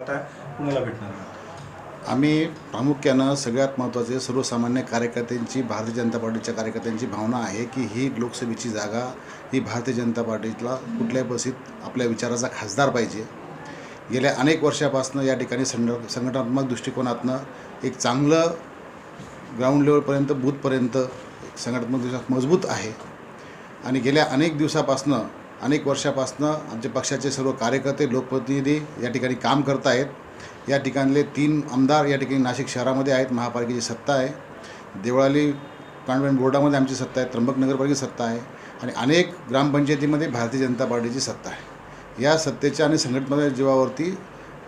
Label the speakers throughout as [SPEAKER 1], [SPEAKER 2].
[SPEAKER 1] आता कुणाला भेटणार?
[SPEAKER 2] आम्ही प्रामुख्यानं सगळ्यात महत्त्वाचे सर्वसामान्य कार्यकर्त्यांची भारतीय जनता पार्टीच्या कार्यकर्त्यांची भावना आहे की ही लोकसभेची जागा ही भारतीय जनता पार्टीला कुठल्याही परिस्थितीत आपल्या विचाराचा खासदार पाहिजे. गेल्या अनेक वर्षापासून या ठिकाणी संघ संघटनात्मक दृष्टिकोनातनं एक चांगलं ग्राउंड लेवलपर्यंत बूथपर्यंत संघटनात्मक दृष्टी मजबूत आहे. आणि गेल्या अनेक दिवसापासनं अनेक वर्षापासनं आमच्या पक्षाचे सर्व कार्यकर्ते लोकप्रतिनिधी या ठिकाणी काम करत आहेत या ठिकाणले तीन आमदार या ठिकाणी नाशिक शहरामध्ये आहेत महापालिकेची सत्ता आहे. देवळाली कॉन्व्हेंट बोर्डामध्ये आमची सत्ता आहे त्र्यंबक नगरपालिकेची सत्ता आहे आणि अनेक ग्रामपंचायतीमध्ये भारतीय जनता पार्टीची सत्ता आहे. या सत्तेच्या आणि संघटनाच्या जीवावरती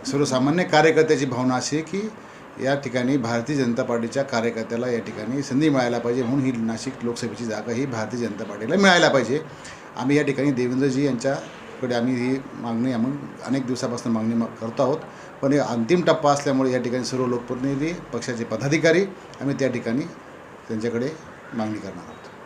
[SPEAKER 2] सर्वसामान्य कार्यकर्त्याची भावना अशी आहे की या ठिकाणी भारतीय जनता पार्टीच्या कार्यकर्त्याला या ठिकाणी संधी मिळायला पाहिजे म्हणून ही नाशिक लोकसभेची जागा ही भारतीय जनता पार्टीला मिळायला पाहिजे. आम्ही या ठिकाणी देवेंद्रजी यांच्याकडे आम्ही ही मागणी आम्ही अनेक दिवसापासून मागणी मा- करतो आहोत. पण हे अंतिम टप्पा असल्यामुळे या ठिकाणी सर्व लोकप्रतिनिधी पक्षाचे पदाधिकारी आम्ही त्या ठिकाणी त्यांच्याकडे मागणी करणार आहोत.